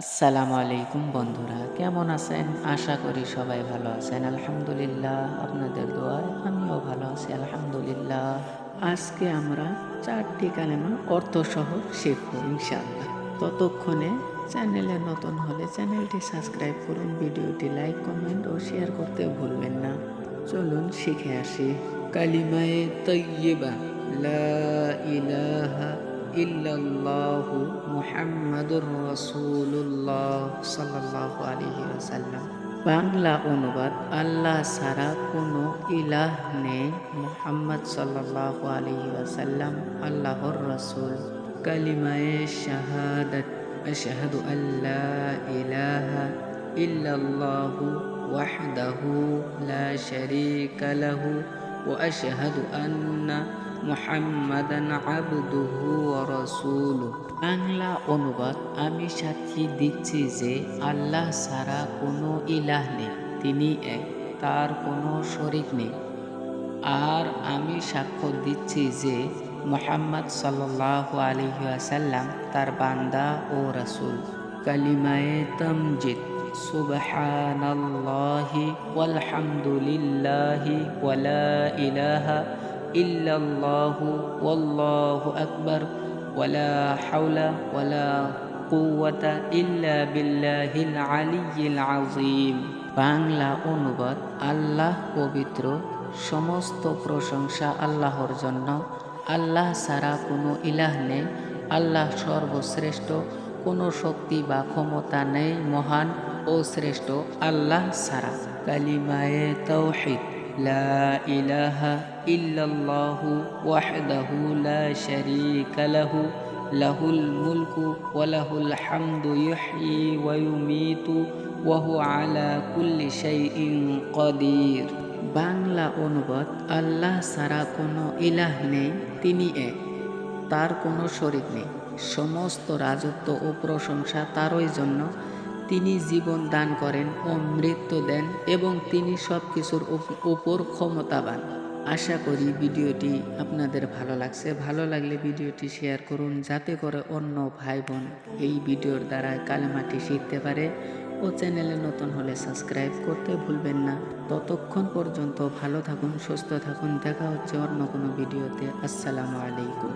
আসসালামু আলাইকুম বন্ধুরা, কেমন আছেন? আশা করি সবাই ভালো আছেন। আলহামদুলিল্লাহ, আপনাদের দোয়ায় আমিও ভালো আছি, আলহামদুলিল্লাহ। আজকে আমরা চারটি কালেমা অর্থ সহ শিখব ইনশাআল্লাহ। ততক্ষণে চ্যানেলে নতুন হলে চ্যানেলটি সাবস্ক্রাইব করুন, ভিডিওটি লাইক, কমেন্ট ও শেয়ার করতে ভুলবেন না। চলুন শিখে আসি। কালিমায়ে তৈয়বা লা ইল্লাল্লাহু মুহাম্মাদুর রাসূলুল্লাহ সাল্লাল্লাহু আলাইহি বাংলা অনুবাদ, আল্লাহ ছাড়া কোনো ইলাহ নেই মুহাম্মদ সাল্লাল্লাহু আলাইহি ওয়াসাল্লাম, আল্লাহর রাসূল। কালিমায়ে শাহাদাত, আশহাদু আল্লা ইলাহা ইল্লাল্লাহু ওয়াহদাহু লা শারীকা লাহু ওয়া আশহাদু আন্না মুহাম্মাদান আবদুহু বাংলা অনুবাদ আমি সাক্ষী দিচ্ছি যে আল্লাহ ছাড়া কোনো ইলাহ নেই, তিনি এক, তার কোনো শরিক নেই। আর আমি সাক্ষ্য দিচ্ছি যে মোহাম্মদ সাল্লাল্লাহু আলাইহি ওয়াসাল্লাম তার বান্দা ও রাসূল। কালিমায়ে তামজিদ, সুবহানাল্লাহি ওয়ালহামদুলিল্লাহি ওয়ালা ইলাহা ইল্লাল্লাহু ওয়াল্লাহু আকবার, ওয়ালা হাওলা ওয়ালা কুওয়াতা ইল্লা বিল্লাহিল আলিয়্যিল আযীম। বাংলা অনুবাদ, আল্লাহ পবিত্র, সমস্ত প্রশংসা আল্লাহর জন্য। আল্লাহ ছাড়া কোনো ইলাহ নেই। আল্লাহ সর্বশ্রেষ্ঠ, কোনো শক্তি বা ক্ষমতা নেই মহান ও শ্রেষ্ঠ আল্লাহ ছাড়া। কালিমায়ে তৌহিদ ইল্লাল্লাহু ওয়াহদাহু লা শারীকা লাহু, লাহুল মুলকু ওয়া লাহুল হামদু ইহয়ি ওয়া ইউমীতু ওয়া হুয়া আলা কুল্লি শাইইন কাদির বাংলা অনুবাদ, আল্লাহ ছাড়া কোনো ইলাহ নেই, তিনি এক। তার কোনো শরীক নেই। সমস্ত রাজত্ব ও প্রশংসা তারই জন্য তিনি জীবন দান করেন ও মৃত্যু দেন এবং তিনি সব কিছুর উপর ক্ষমতাবান। আশা করি ভিডিওটি আপনাদের ভালো লাগছে। ভালো লাগলে ভিডিওটি শেয়ার করুন, যাতে করে অন্য ভাই বোন এই ভিডিওর দ্বারা কালেমাটি শিখতে পারে ও চ্যানেলে নতুন হলে সাবস্ক্রাইব করতে ভুলবেন না। ততক্ষণ পর্যন্ত ভালো থাকুন, সুস্থ থাকুন। দেখা হচ্ছে অন্য কোনো ভিডিওতে। আসসালামু আলাইকুম।